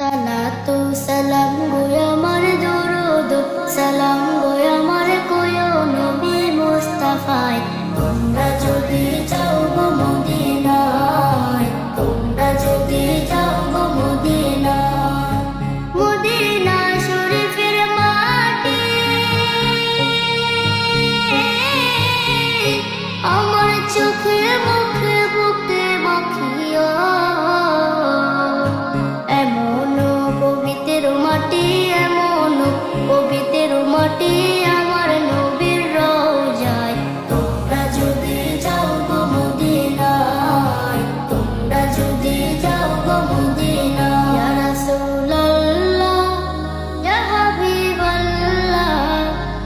সালাতু সালাম গো আমার